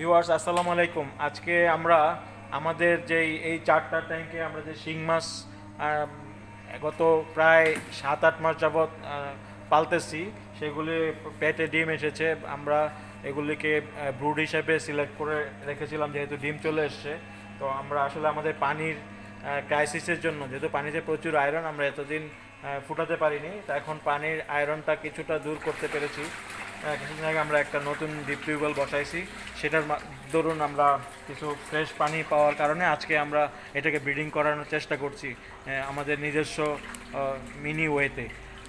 Viewers আসসালামু আলাইকুম। আজকে আমরা আমাদের যেই, এই চারটা ট্যাঙ্কে আমরা যে শিং মাছ গত প্রায় সাত আট মাস যাবৎ পালতেছি, সেগুলি পেটে ডিম এসেছে। আমরা এগুলিকে ব্রুড হিসেবে সিলেক্ট করে রেখেছিলাম, যেহেতু ডিম চলে এসছে। তো আমরা আসলে আমাদের পানির ক্রাইসিসের জন্য, যেহেতু পানিতে প্রচুর আয়রন আমরা এতদিন ফুটাতে পারিনি। তা এখন পানির আয়রনটা কিছুটা দূর করতে পেরেছি। কিছুদিন আগে আমরা একটা নতুন ডিপ টিউবওয়েল বসাইছি। সেটার দরুন আমরা কিছু ফ্রেশ পানি পাওয়ার কারণে আজকে আমরা এটাকে ব্রিডিং করানোর চেষ্টা করছি আমাদের নিজস্ব মিনি ওয়েতে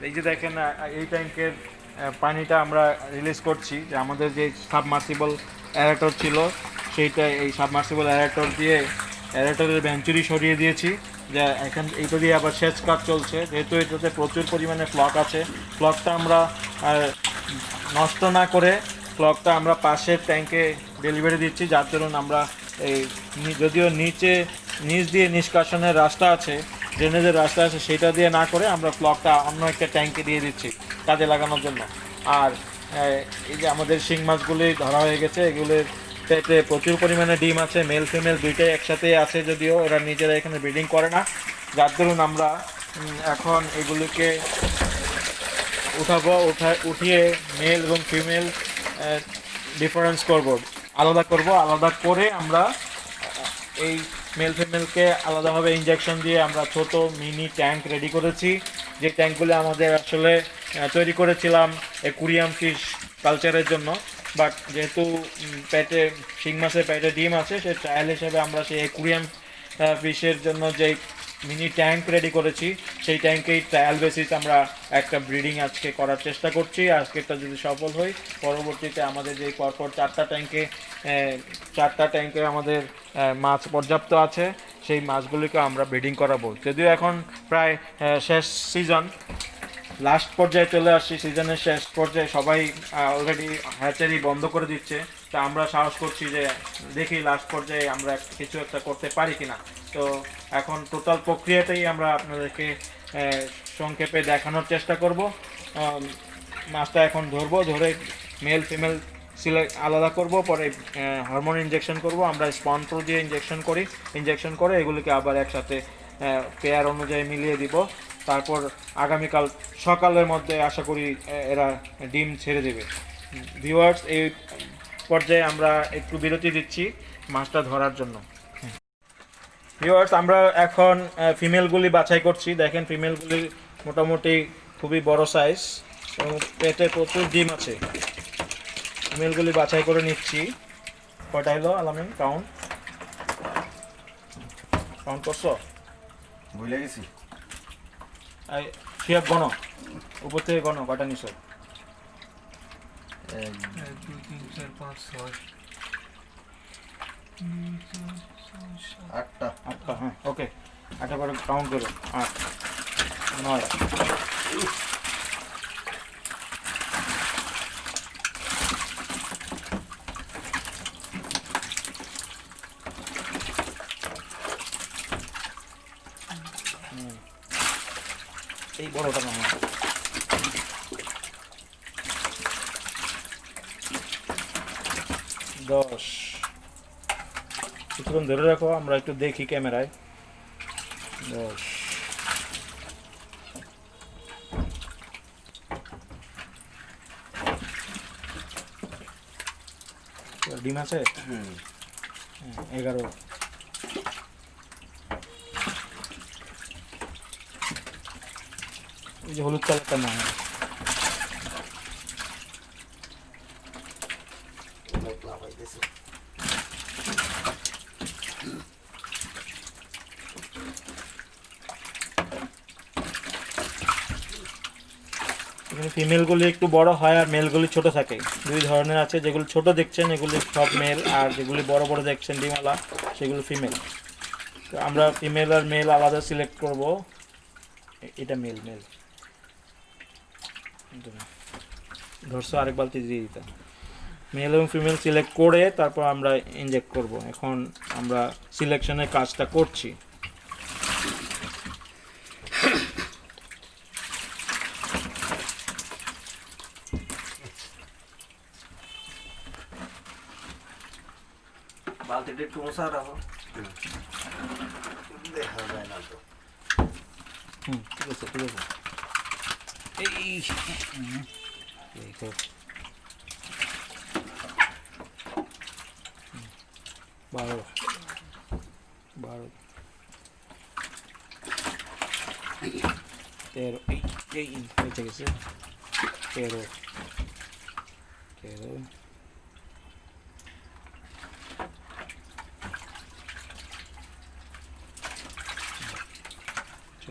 এই যে দেখেন এই ট্যাঙ্কের পানিটা আমরা রিলিজ করছি যে আমাদের যে সাবমার্সিবল অ্যারেটর ছিল, সেইটা এই সাবমার্সিবল অ্যারেটর দিয়ে অ্যারেটরের ভ্যাঞ্চুরি সরিয়ে দিয়েছি। যে এখন এইটা দিয়ে আবার সেচ কাজ চলছে। যেহেতু এটাতে প্রচুর পরিমাণে ফ্লক আছে ফ্লকটা আমরা নষ্ট না করে ক্লকটা আমরা পাশের ট্যাঙ্কে ডেলিভারি দিচ্ছি, যার দরুন আমরা এই যদিও নিচে নিচ দিয়ে নিষ্কাশনের রাস্তা আছে ড্রেনেজের রাস্তা আছে, সেটা দিয়ে না করে আমরা ফ্লকটা অন্য একটা ট্যাঙ্কে দিয়ে দিচ্ছি কাজে লাগানোর জন্য। আর এই যে আমাদের শিং মাছগুলি ধরা হয়ে গেছে, এগুলির পেটে প্রচুর পরিমাণে ডিম আছে মেল ফিমেল দুইটাই একসাথে আছে যদিও এরা নিজেরা এখানে ব্রিডিং করে না। যার দরুন আমরা এখন এগুলিকে উঠাবো, উঠা উঠিয়ে মেল এবং ফিমেল ডিফারেন্স করব। আলাদা করব, আলাদা করে আমরা এই মেল ফিমেলকে আলাদাভাবে ইঞ্জেকশন দিয়ে আমরা ছোট মিনি ট্যাঙ্ক রেডি করেছি। যে ট্যাঙ্কগুলো আমাদের আসলে তৈরি করেছিলাম একুরিয়াম ফিশ কালচারের জন্য। বাট যেহেতু পেটে, শিং মাছের পেটে ডিম আছে, সে ট্রায়াল হিসেবে আমরা সেই একুরিয়াম ফিশের জন্য যেই মিনি ট্যাঙ্ক রেডি করেছি। সেই ট্যাঙ্কেই ট্রায়াল বেসিস আমরা একটা ব্রিডিং আজকে করার চেষ্টা করছি। আজকেরটা যদি সফল হই পরবর্তীতে আমাদের যে পরপর চারটা ট্যাঙ্কে চারটা ট্যাঙ্কে আমাদের মাছ পর্যাপ্ত আছে, সেই মাছগুলিকে আমরা ব্রিডিং করাবো। যদিও এখন প্রায় শেষ সিজন লাস্ট পর্যায়ে চলে আসছি সিজনের শেষ পর্যায়ে সবাই অলরেডি হ্যাচারি বন্ধ করে দিচ্ছে। তা আমরা সাহস করছি যে দেখি লাস্ট পর্যায়ে আমরা কিছু একটা করতে পারি কিনা। তো এখন টোটাল প্রক্রিয়াটাই আমরা আপনাদেরকে সংক্ষেপে দেখানোর চেষ্টা করব। মাছটা এখন ধরবো, ধরে মেল ফিমেল সিলেক্ট আলাদা করব, পরে হরমোন ইঞ্জেকশন করব। আমরা স্পন্ট্রো দিয়ে ইঞ্জেকশন করি ইনজেকশন করে এগুলিকে আবার একসাথে পেয়ার অনুযায়ী মিলিয়ে দিব। তারপর আগামীকাল সকালের মধ্যে আশা করি এরা ডিম ছেড়ে দেবে। ভিউয়ার্স এই পর্যায়ে আমরা একটু বিরতি দিচ্ছি মাছটা ধরার জন্য। ভিউয়ার্স আমরা এখন ফিমেলগুলি বাছাই করছি। দেখেন ফিমেলগুলি মোটামুটি খুবই বড় সাইজ এবং পেটে প্রচুর ডিম আছে। ফিমেলগুলি বাছাই করে নিচ্ছি। কয়টা এলো আলামিন? কাউন্ট কাউন্ট করছ? ভুলে গেছি। এই শিয়াব গণ। উপর থেকে গণ কটা নিছো? এক দুই তিন চার পাঁচ ছয়। আটটা আটটা হ্যাঁ ওকে আটটা করে কাউন্ট করো আট নয়। এই বড়টা হ্যাঁ। দশ কিছুক্ষণ ধরে রাখো আমরা একটু দেখি ক্যামেরায়। দশ ডিম আছে? হুম। হ্যাঁ, এগারো। এই যে হলুদ কালারটা না হ্যাঁ। অনেক লাভ হইতেছে এখানে ফিমেলগুলি একটু বড় হয় আর মেলগুলি ছোট থাকে। দুই ধরনের আছে, যেগুলো ছোট দেখছেন, এগুলি সব মেল আর যেগুলি বড় বড় দেখছেন, ডিমালা, সেগুলো ফিমেল তো আমরা ফিমেল আর মেল আলাদা সিলেক্ট করব। এটা মেল মেল ধরছো, আরেক বালতি দিয়ে দিতাম মেল এবং ফিমেল সিলেক্ট করে তারপর আমরা ইনজেক্ট করব। এখন আমরা সিলেকশনের কাজটা করছি। বালতিটা একটু মশা রাখো দেখা যায় না তো হুম ঠিক আছে ঠিক আছে এই হুম,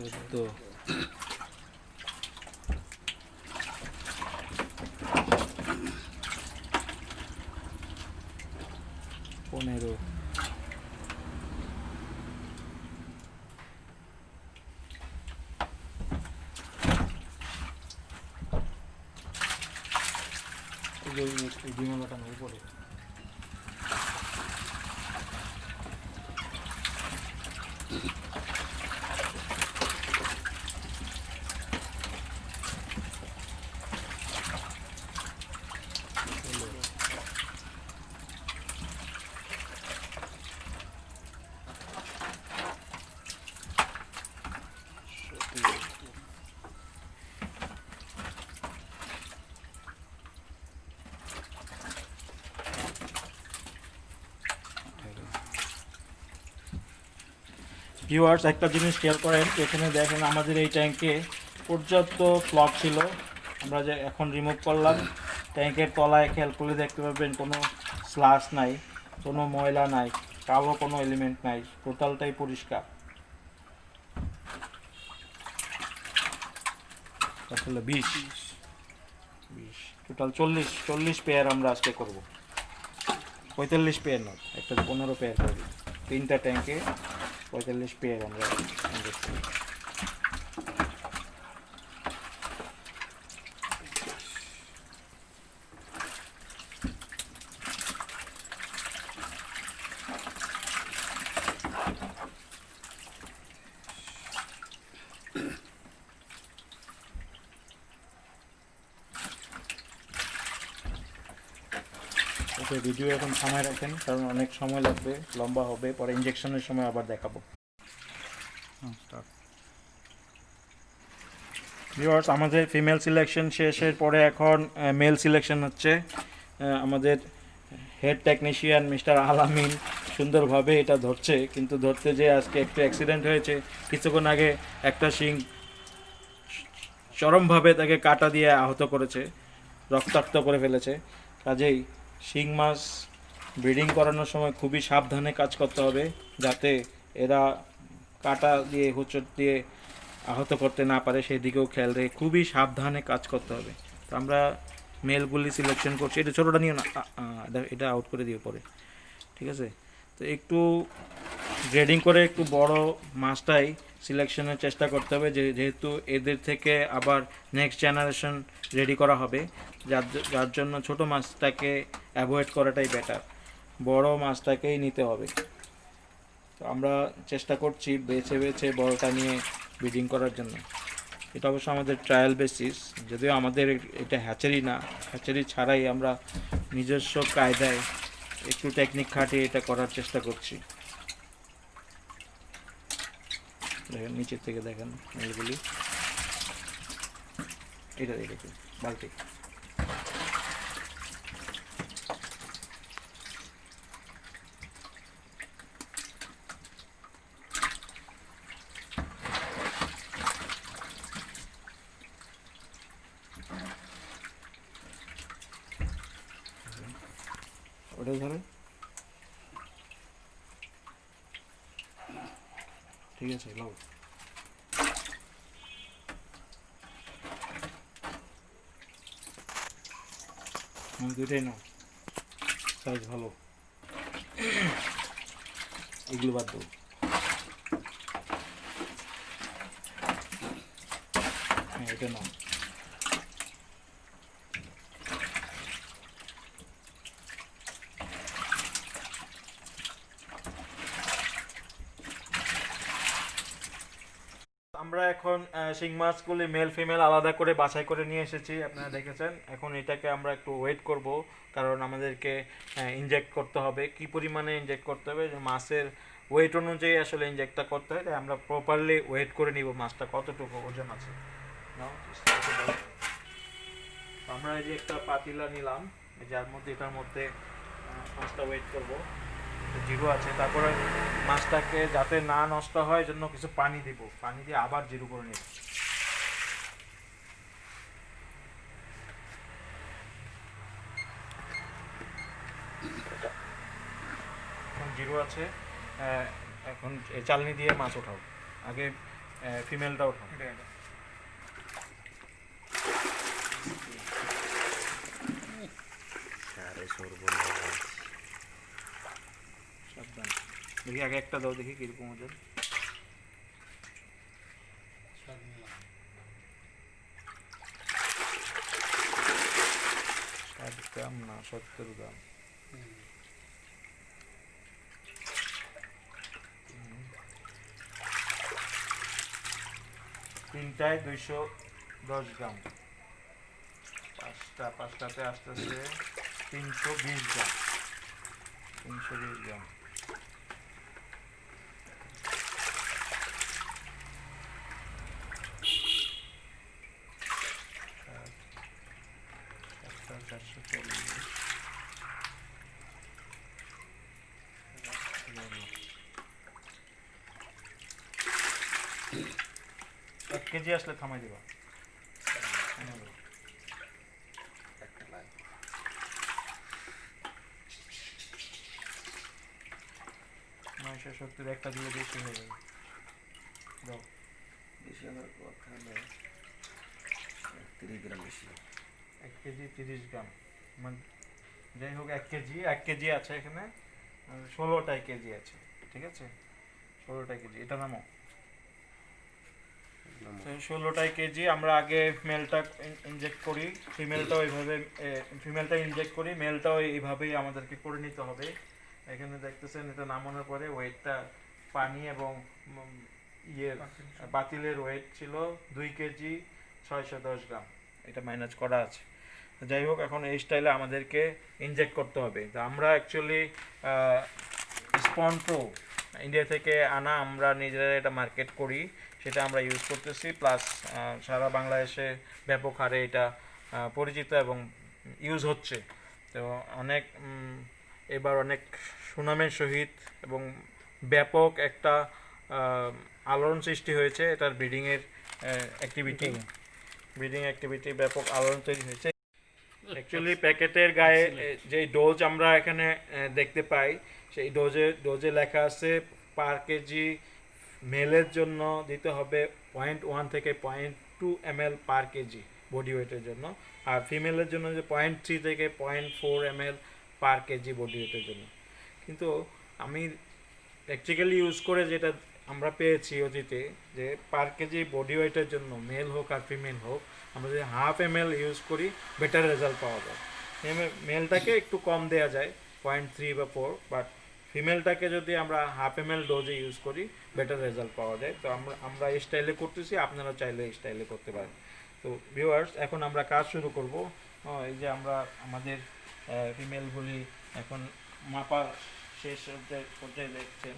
এই তো হুম, বারো বারো তেরো এই এই হয়েছে গেছে তেরো তেরো চোদ্দ পনেরো এই যে এই- এই ডিমালাটা নয় উপরে ভিউয়ার্স একটা জিনিস খেয়াল করেন, এখানে দেখেন আমাদের এই ট্যাঙ্কে পর্যাপ্ত ফ্লক ছিল। আমরা যে এখন রিমুভ করলাম ট্যাঙ্কের তলায় খেয়াল করলে দেখতে পাবেন কোনো স্লাস নাই, কোনো ময়লা নাই কালো কোনো এলিমেন্ট নাই টোটালটাই পরিষ্কার। আসলে বিশ। বিশ। টোটাল চল্লিশ। চল্লিশ পেয়ার আমরা আজকে করব। পঁয়তাল্লিশ পেয়ার নয়, একটা পনেরো পেয়ার করব তিনটা ট্যাঙ্কে পঁয়তাল্লিশ পেয়ে আমরা ওকে ভিডিও এখন থামায় রাখেন, কারণ অনেক সময় লাগবে, লম্বা হবে, পরে ইঞ্জেকশনের সময় আবার দেখাবো। ভিউয়ার্স আমাদের ফিমেল সিলেকশন শেষের পরে এখন মেল সিলেকশন হচ্ছে আমাদের হেড টেকনিশিয়ান মিস্টার আলামিন সুন্দরভাবে এটা ধরছে, কিন্তু ধরতে যে আজকে একটু অ্যাক্সিডেন্ট হয়েছে, কিছুক্ষণ আগে একটা শিং চরমভাবে তাকে কাটা দিয়ে আহত করেছে, রক্তাক্ত করে ফেলেছে, কাজেই শিং মাছ ব্রিডিং করানোর সময় খুবই সাবধানে কাজ করতে হবে যাতে এরা কাটা দিয়ে, হোঁচট দিয়ে আহত করতে না পারে সেই দিকেও খেয়াল রেখে খুবই সাবধানে কাজ করতে হবে। তো আমরা মেলগুলি সিলেকশন করছি। এটা ছোটোটা নিও না এটা- আউট করে দিও পরে। ঠিক আছে? তো একটু গ্রেডিং করে একটু বড় মাছটাই সিলেকশনের চেষ্টা করতে হবে যেহেতু এদের থেকে আবার নেক্সট জেনারেশন রেডি করা হবে, যার যার জন্য ছোট মাছটাকে অ্যাভয়েড করাটাই বেটার বড় মাছটাকেই নিতে হবে। তো আমরা চেষ্টা করছি বেছে বেছে বড়টা নিয়ে ব্রিডিং করার জন্য। এটা অবশ্য আমাদের ট্রায়াল বেসিস যদিও আমাদের এটা হ্যাচারি না হ্যাচারি ছাড়াই আমরা নিজস্ব কায়দায় একটু টেকনিক খাটিয়ে এটা করার চেষ্টা করছি। দেখেন নিচের থেকে দেখেন এগুলি এটা দেখুন বালতি। ওটা ধরে ঠিক আছে লাও হুম দুইটাই নাও। সাইজ ভালো। এগুলো বাদ দেবো হ্যাঁ এটা নাও আমরা এখন আহ, শিং মাছগুলি মেল ফিমেল আলাদা করে বাছাই করে নিয়ে এসেছি, আপনারা দেখেছেন। এখন এটাকে আমরা একটু ওয়েট করব, কারণ আমাদেরকে ইনজেক্ট করতে হবে। কি পরিমাণে ইনজেক্ট করতে হবে? মাছের ওয়েট অনুযায়ী আসলে ইনজেক্টটা করতে হয়। আমরা প্রপারলি ওয়েট করে নিব মাছটা কতটুকু ওজন আছে। আমরা এই যে একটা পাতিলা নিলাম, যার মধ্যে, এটার মধ্যে মাছটা ওয়েট করব। জিরো আছে তারপরে মাছটাকে যাতে না নষ্ট হয় জন্য কিছু পানি দিব। পানি দিয়ে আবার জিরো করে নেব। এখন জিরো আছে এখন চালনি দিয়ে মাছ ওঠাও। আগে ফিমেলটা ওঠাও। সর্বনাশ। সাবধান। দেখি আগে একটা দাও, দেখি কীরকম ওজন গ্রাম না, সত্তর গ্রাম। তিনটায় দুইশো দশ গ্রাম। পাঁচটা, পাঁচটাতে আসতেছে তিনশো বিশ গ্রাম। তিনশো বিশ গ্রাম। আসলে থামাই দিবা। নয়শো সত্তর একটা দিলে বেশি হয়ে যাবে। বেশি তিরিশ গ্রাম বেশি এক কেজি তিরিশ গ্রাম। মানে যাই হোক, এক কেজি এক কেজি আছে এখানে। আর ষোলোটাই কেজি আছে, ঠিক আছে? ষোলোটাই কেজি। এটা নামো। তো ষোলোটাই কেজি আমরা আগে মেলটা ইনজেক্ট করি ফিমেলটাও এইভাবে ফিমেলটা ইনজেক্ট করি মেলটাও এইভাবেই আমাদেরকে করে নিতে হবে। এখানে দেখতেছেন এটা নামানোর পরে ওয়েটটা পানি এবং ইয়ের বাতিলের ওয়েট ছিল দুই কেজি ছয়শো দশ গ্রাম। এটা মাইনাস করা আছে। যাই হোক এখন এই স্টাইলে আমাদেরকে ইনজেক্ট করতে হবে। তো আমরা অ্যাকচুয়ালি স্পন প্রো ইন্ডিয়া থেকে আনা আমরা নিজেরা এটা মার্কেট করি। সেটা আমরা ইউজ করতেছি। প্লাস সারা বাংলাদেশে ব্যাপক হারে এটা পরিচিত এবং ইউজ হচ্ছে। তো অনেক এবার অনেক সুনামের সহিত এবং ব্যাপক একটা আলোড়ন সৃষ্টি হয়েছে এটার ব্রিডিংয়ের অ্যাক্টিভিটি ব্রিডিং অ্যাক্টিভিটি ব্যাপক আলোড়ন তৈরি হয়েছে। অ্যাকচুয়ালি প্যাকেটের গায়ে যে ডোজ আমরা এখানে দেখতে পাই সেই ডোজে ডোজে লেখা আছে পার কেজি মেলের জন্য দিতে হবে পয়েন্ট ওয়ান থেকে point two M L per KG body ওয়েটের জন্য। আর ফিমেলের জন্য যে পয়েন্ট থ্রি থেকে point four M L per KG body ওয়েটের জন্য। কিন্তু আমি প্র্যাকটিক্যালি ইউজ করে যেটা আমরা পেয়েছি অতীতে, যে পার কেজি বডি ওয়েটের জন্য মেল হোক আর ফিমেল হোক, আমরা যদি হাফ এম এল ইউজ করি বেটার রেজাল্ট পাওয়া যায়। মেলটাকে একটু কম দেওয়া যায় পয়েন্ট থ্রি বা ফোর বাট ফিমেলটাকে যদি আমরা হাফ এম এল ডোজে ইউজ করি বেটার রেজাল্ট পাওয়া যায়। তো আমরা আমরা এই স্টাইলে করতেছি আপনারা চাইলে এই স্টাইলে করতে পারেন। তো ভিউয়ার্স এখন আমরা কাজ শুরু করব। এই যে আমরা আমাদের ফিমেলগুলি এখন মাপা শেষ পর্যায়ে- দেখছেন।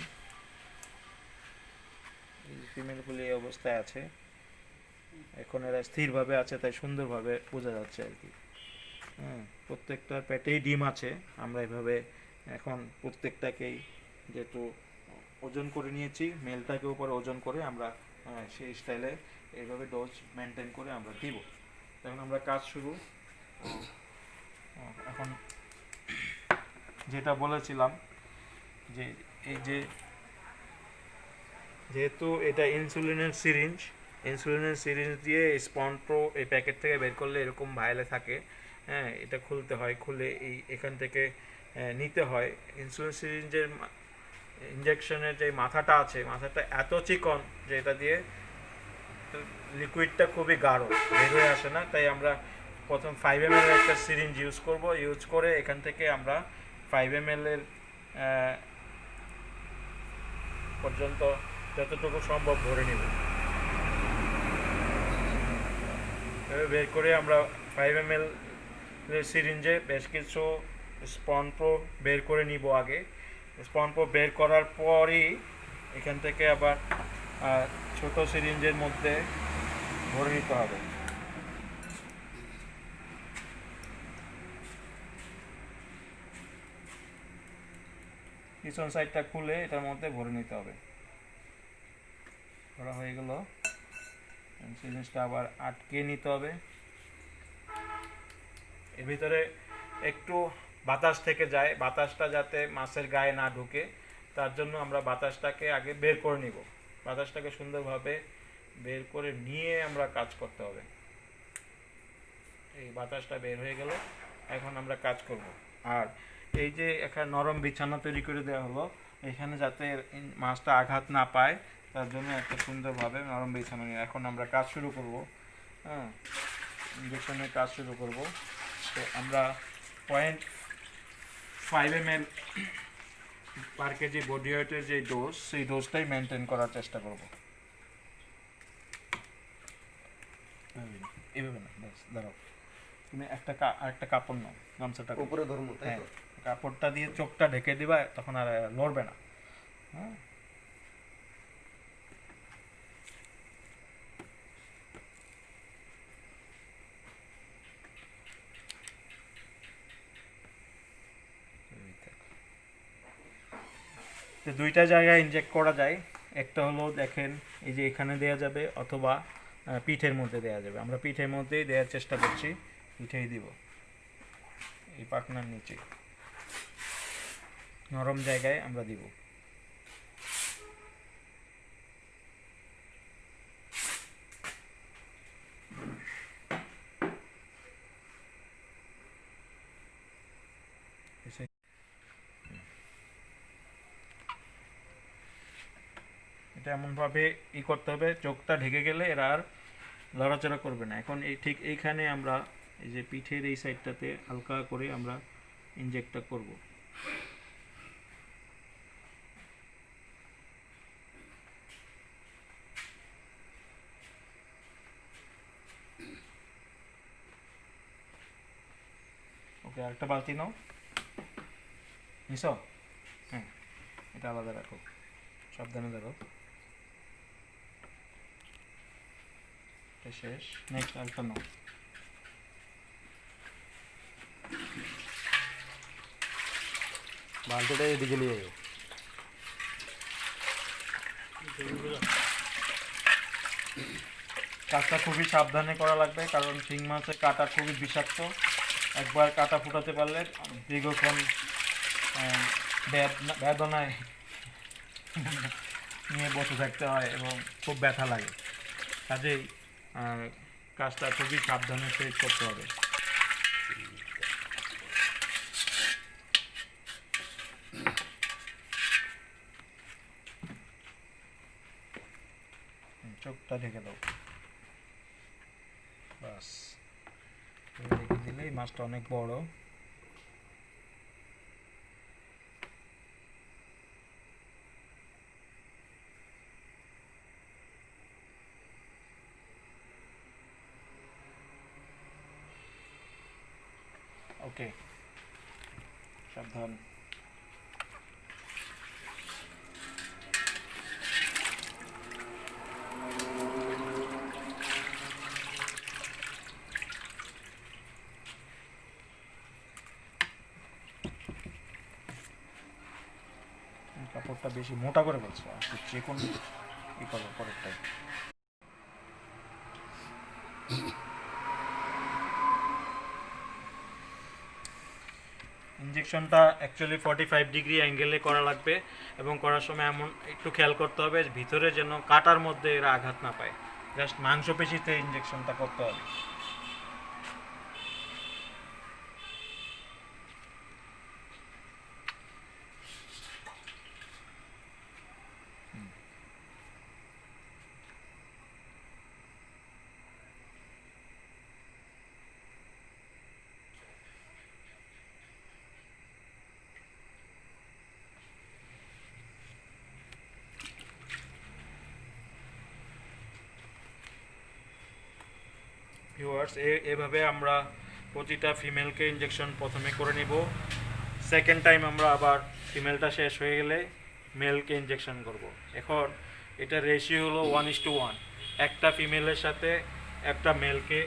ফিমেলগুলি এই অবস্থায় আছে। এখন এরা স্থিরভাবে আছে, তাই সুন্দরভাবে বোঝা যাচ্ছে আর কি। হ্যাঁ প্রত্যেকটা পেটেই ডিম আছে। আমরা এভাবে এখন প্রত্যেকটাকেই যেহেতু ওজন করে নিয়েছি, মেলটাকে উপরে ওজন করে আমরা সেই স্টাইলে এইভাবে ডোজ মেনটেন করে আমরা দিব। তখন আমরা কাজ শুরু। এখন যেটা বলেছিলাম যে এই যে যেহেতু এটা ইনসুলিনের সিরিঞ্জ ইনসুলিনের সিরিঞ্জ দিয়ে স্পন প্রো এই প্যাকেট থেকে বের করলে এরকম ভাইলে থাকে হ্যাঁ এটা খুলতে হয়, খুলে এই এখান থেকে নিতে হয়। ইনসুলিন সিরিঞ্জের ইঞ্জেকশনের যে মাথাটা আছে, মাথাটা এত চিকন যে এটা দিয়ে লিকুইডটা খুবই গাঢ়, বের হয়ে আসে না। তাই আমরা প্রথম ফাইভ এম এর একটা সিরিঞ্জ ইউজ করব। ইউজ করে এখান থেকে আমরা ফাইভ এম এর পর্যন্ত যতটুকু সম্ভব ভরে নিব। বের করে আমরা ফাইভ এম এল সিরিঞ্জে বেশ কিছু স্পন প্রো বের করে নিব আগে। স্পন প্রো বের করার পরই এখান থেকে আবার ছোট সিরিঞ্জের মধ্যে ভরে নিতে হবে। পিছন সাইডটা খুলে এটার মধ্যে ভরে নিতে হবে। ভরা হয়ে গেল। সিরিঞ্জটা আবার আটকে নিতে হবে। এর ভিতরে একটু বাতাস থেকে যায়, বাতাসটা যাতে মাছের গায়ে না ঢুকে, তার জন্য আমরা বাতাসটাকে আগে বের করে নিব। বাতাসটাকে সুন্দরভাবে বের করে নিয়ে আমরা কাজ করতে হবে। এই বাতাসটা বের হয়ে গেল, এখন আমরা কাজ করব। আর এই যে একটা নরম বিছানা তৈরি করে দেওয়া হলো, এখানে যাতে মাছটা আঘাত না পায়, তার জন্য একটা সুন্দরভাবে নরম বিছানা নিয়ে এখন আমরা কাজ শুরু করব। হ্যাঁ ইঞ্জেকশনের কাজ শুরু করব। তো আমরা point five M L per KG body ওয়েটের যে ডোজ সেই ডোজটাই মেনটেন করার চেষ্টা করব। না ব্যাস দাঁড়াও। তুমি একটা একটা কাপড় নাও গামছাটা উপরে ধরবো হ্যাঁ কাপড়টা দিয়ে চোখটা ঢেকে দিবা তখন আর লড়বে না। হ্যাঁ? তো দুইটা জায়গায় ইনজেক্ট করা যায়, একটা হলো দেখেন এই যে এখানে দেয়া যাবে অথবা পিঠের মধ্যে দেয়া যাবে। আমরা পিঠের মধ্যেই দেওয়ার চেষ্টা করছি, পিঠেই দিব। এই পাখনার নিচে। নরম জায়গায় আমরা দিব এসে- এটা এমনভাবে ই করতে হবে, চোখটা ঢেকে গেলে এরা আর লড়াচড়া করবে না। এখন এই ঠিক এইখানে আমরা এই যে পিঠের এই সাইডটাতে হালকা করে আমরা ইনজেক্টটা করব। ওকে, আরেকটা বালতি নাও। নিস হ্যাঁ এটা আলাদা রাখো। সাবধানে ধরো এটা শেষ নেক্সট আরেকটা নাও বালতিটা এদিকে নিয়ে যাও কাজটা খুবই সাবধানে করা লাগবে কারণ শিং মাছের কাটা খুবই বিষাক্ত। একবার কাটা ফুটাতে পারলে দীর্ঘক্ষণ বেদনা- বেদনায় নিয়ে বসে থাকতে হয় এবং খুব ব্যথা লাগে। কাজেই কাজটা খুবই সাবধানে সহিত করতে হবে। চোখটা ঢেকে দাও। বাস। ঢেকে দিলেই মাছটা অনেক বড় ওকে সাবধান কাপড়টা বেশি মোটা করে বলছো? চিকন ই করো, পরেরটাই। ইঞ্জেকশনটা অ্যাকচুয়ালি ফর্টি ফাইভ ডিগ্রি অ্যাঙ্গেলে করা লাগবে এবং করার সময় এমন একটু খেয়াল করতে হবে ভিতরে যেন কাটার মধ্যে এরা আঘাত না পায়। জাস্ট মাংসপেশিতে ইঞ্জেকশনটা করতে হবে। ভিউয়ার্স এভাবে আমরা প্রতিটা ফিমেলকে ইঞ্জেকশন প্রথমে করে নিব। সেকেন্ড টাইম আমরা আবার ফিমেলটা শেষ হয়ে গেলে মেলকে ইঞ্জেকশন করব। এখন এটা রেশিও হলো ওয়ান ইস টু ওয়ান একটা ফিমেলের সাথে একটা মেলকে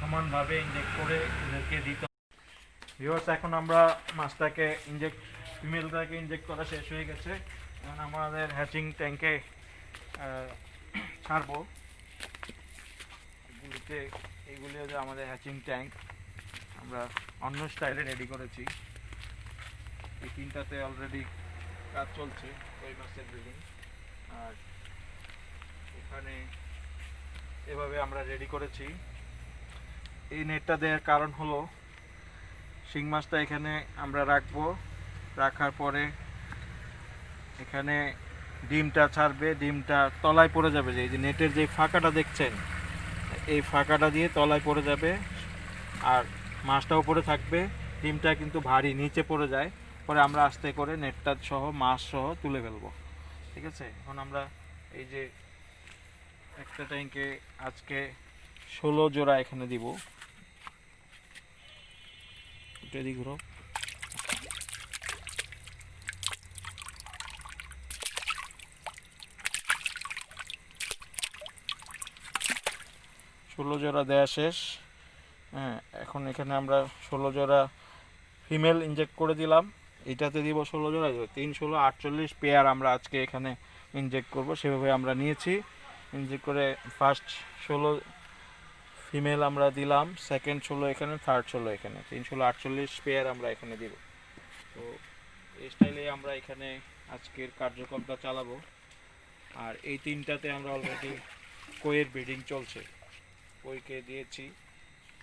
সমানভাবে ইনজেক্ট করে এদেরকে দিতে ভিউয়ার্স এখন আমরা মাছটাকে ইনজেক্ট ফিমেলটাকে ইনজেক্ট করা শেষ হয়ে গেছে। এখন আমাদের হ্যাচিং ট্যাঙ্কে ছাড়বো। এগুলিতে এগুলি হচ্ছে আমাদের হ্যাচিং ট্যাঙ্ক আমরা অন্য স্টাইলে রেডি করেছি। এই তিনটাতে অলরেডি কাজ চলছে ওই মাছের ব্রিডিং আর এখানে এভাবে আমরা রেডি করেছি। এই নেটটা দেওয়ার কারণ হলো, শিং মাছটা এখানে আমরা রাখব। রাখার পরে এখানে ডিমটা ছাড়বে, ডিমটা তলায় পড়ে যাবে যে নেটের যে ফাঁকাটা দেখছেন এই ফাঁকাটা দিয়ে তলায় পড়ে যাবে আর মাছটা উপরে থাকবে। ডিমটা কিন্তু ভারী, নিচে পড়ে যায়। পরে আমরা আস্তে করে নেটটা সহ, মাছ সহ তুলে ফেলব। ঠিক আছে? এখন আমরা এই যে একটা ট্যাঙ্কে আজকে ষোলো জোড়া এখানে দিব। এদিক ষোলো জোড়া দেয়া শেষ। হ্যাঁ এখন এখানে আমরা ষোলো জোড়া ফিমেল ইনজেক্ট করে দিলাম। এটাতে দিব ষোলো জোড়া তিন, ষোলো, আটচল্লিশ পেয়ার আমরা আজকে এখানে ইনজেক্ট করব। সেভাবে আমরা নিয়েছি। ইনজেক্ট করে ফার্স্ট ষোলো ফিমেল আমরা দিলাম সেকেন্ড ষোলো এখানে থার্ড ষোলো এখানে। তিন, ষোলো, আটচল্লিশ পেয়ার আমরা এখানে দিব। তো এই স্টাইলে আমরা এখানে আজকের কার্যক্রমটা চালাবো। আর এই তিনটাতে আমরা অলরেডি কোয়ের ব্রিডিং চলছে। কোইকে দিয়েছি।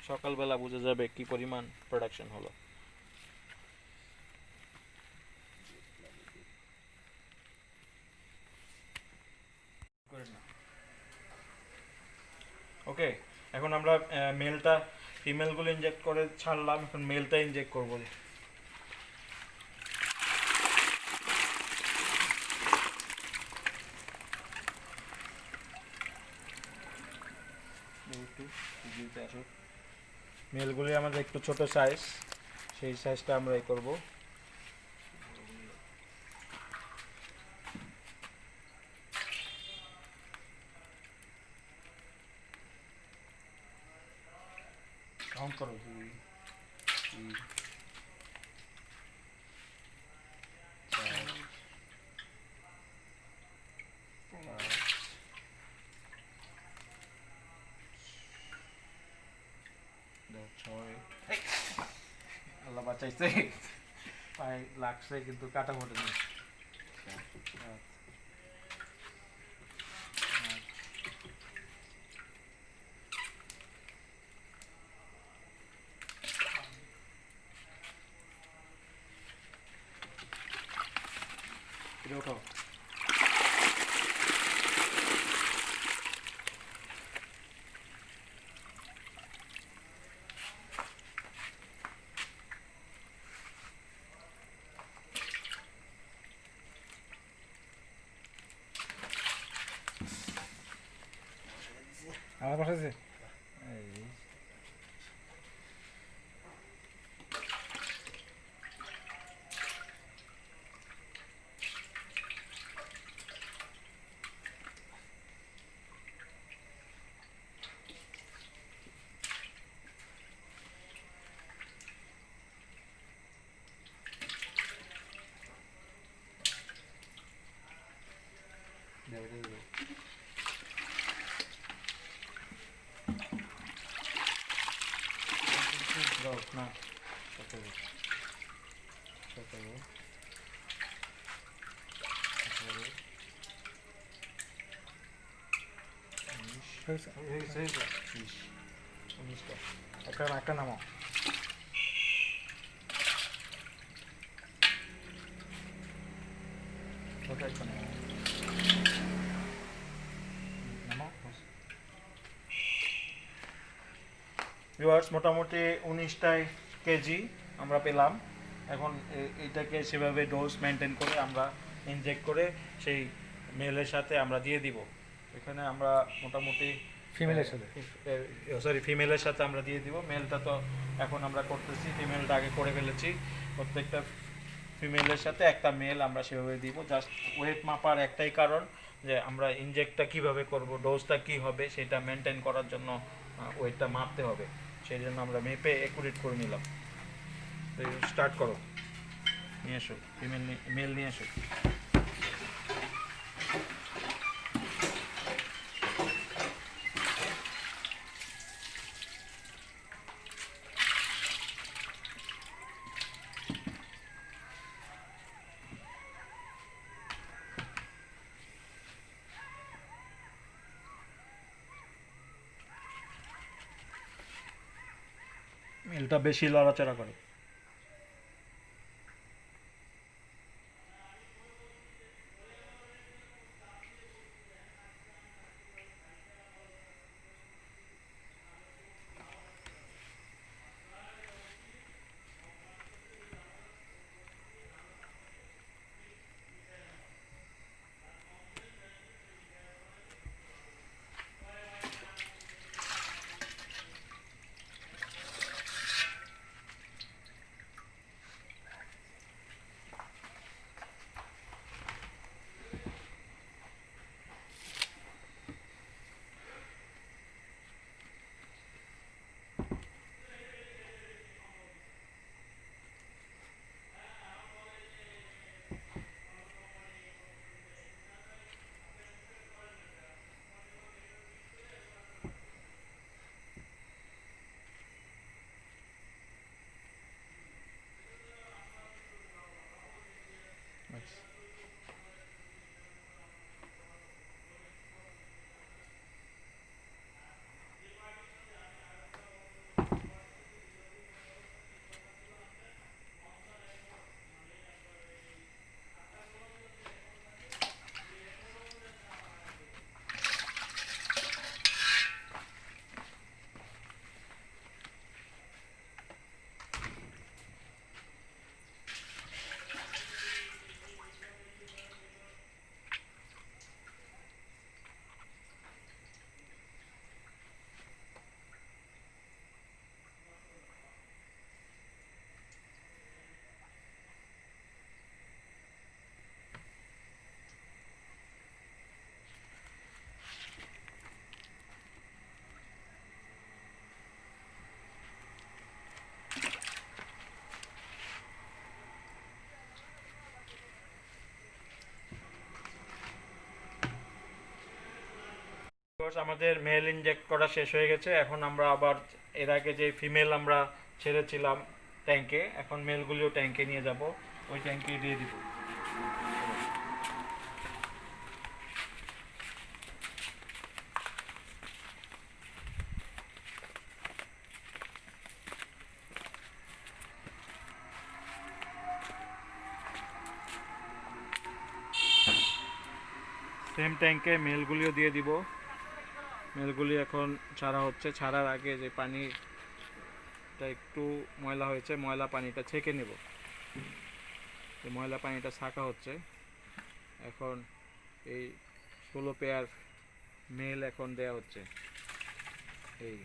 সকালবেলা বোঝা যাবে কি পরিমাণ প্রোডাকশন হলো। ওকে, এখন আমরা মেলটা ফিমেলগুলো ইনজেক্ট করে ছাড়লাম, এখন মেলটা ইনজেক্ট করব মেলগুলি আমাদের একটু ছোট সাইজ সেই সাইজটা আমরা এই করব কাউন্ট করো দুই তিন চার পাঁচ দশ, ছয় আল্লাহ বাঁচাইছে লাগছে কিন্তু কাটা মোটেনি সাত, আট, নয়, এটা ওঠাও। আমার পাশে আছে এই দাও, দাও, দাও। দাও, না সতেরো সতেরো আঠারো উনিশ হয়েছে হয়েছে হয়েছে বিশ উনিশটা একটা একটা নামাও মোটামুটি উনিশটাই কেজি আমরা পেলাম। এখন এটাকে সেভাবে ডোজ মেনটেন করে আমরা ইনজেক্ট করে সেই মেলের সাথে আমরা দিয়ে দিব। এখানে আমরা মোটামুটি ফিমেলের সাথে? সরি ফিমেলের সাথে আমরা দিয়ে দিব। মেলটা তো এখন আমরা করতেছি ফিমেলটা আগে করে ফেলেছি। প্রত্যেকটা ফিমেলের সাথে একটা মেল আমরা সেভাবে দিব। জাস্ট ওয়েট মাপার একটাই কারণ যে আমরা ইনজেক্টটা কীভাবে করব ডোজটা কি হবে সেটা মেনটেন করার জন্য ওয়েটটা মাপতে হবে। সেই জন্য আমরা মেপে একুরেট করে নিলাম। তো স্টার্ট করো। নিয়ে এসো ফিমেল মেল নিয়ে এসো। মেলটা বেশি লড়াচড়া করে। Course, আমাদের মেল ইনজেক্ট করা শেষ হয়ে গেছে। এখন আমরা আবার এর আগে যে ফিমেল আমরা ছেড়েছিলাম ট্যাঙ্কে এখন মেলগুলিও ট্যাঙ্কে নিয়ে যাব। ওই ট্যাঙ্কে দিয়ে দিব। সেম ট্যাঙ্কে মেলগুলিও দিয়ে দিব। মেলগুলি এখন ছাড়া হচ্ছে। ছাড়ার আগে যে পানিটা একটু ময়লা হয়েছে, ময়লা পানিটা ছেঁকে নেব। ময়লা পানিটা ছাঁকা হচ্ছে, এখন এই ষোলো পেয়ার মেল এখন দেয়া হচ্ছে। এই,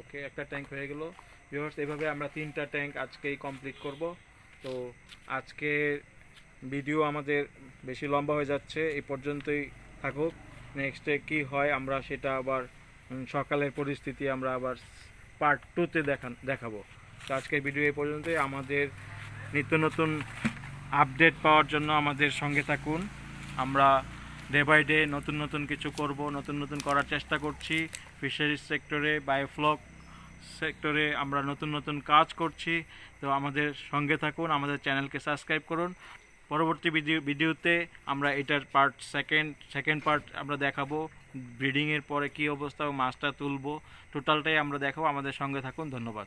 ওকে, একটা ট্যাঙ্ক হয়ে গেলো। ভিউয়ার্স, এভাবে আমরা তিনটা ট্যাঙ্ক আজকেই কমপ্লিট করব। তো আজকে ভিডিও আমাদের বেশি লম্বা হয়ে যাচ্ছে, এই পর্যন্তই থাকুক। নেক্সটে কি হয় আমরা সেটা আবার সকালের পরিস্থিতি আমরা আবার পার্ট টুতে দেখান দেখাবো। তো আজকের ভিডিও এই পর্যন্তই। আমাদের নিত্য নতুন আপডেট পাওয়ার জন্য আমাদের সঙ্গে থাকুন। আমরা ডে বাই ডে নতুন নতুন কিছু করব, নতুন নতুন করার চেষ্টা করছি। ফিশারিজ সেক্টরে বায়োফ্লক সেক্টরে আমরা নতুন নতুন কাজ করছি। তো আমাদের সঙ্গে থাকুন, আমাদের চ্যানেলকে সাবস্ক্রাইব করুন। পরবর্তী ভিডিও ভিডিওতে আমরা এটার পার্ট সেকেন্ড সেকেন্ড পার্ট আমরা দেখাবো। ব্রিডিংয়ের পরে কী অবস্থা মাছটা তুলবো। টোটালটাই আমরা দেখাবো। আমাদের সঙ্গে থাকুন। ধন্যবাদ।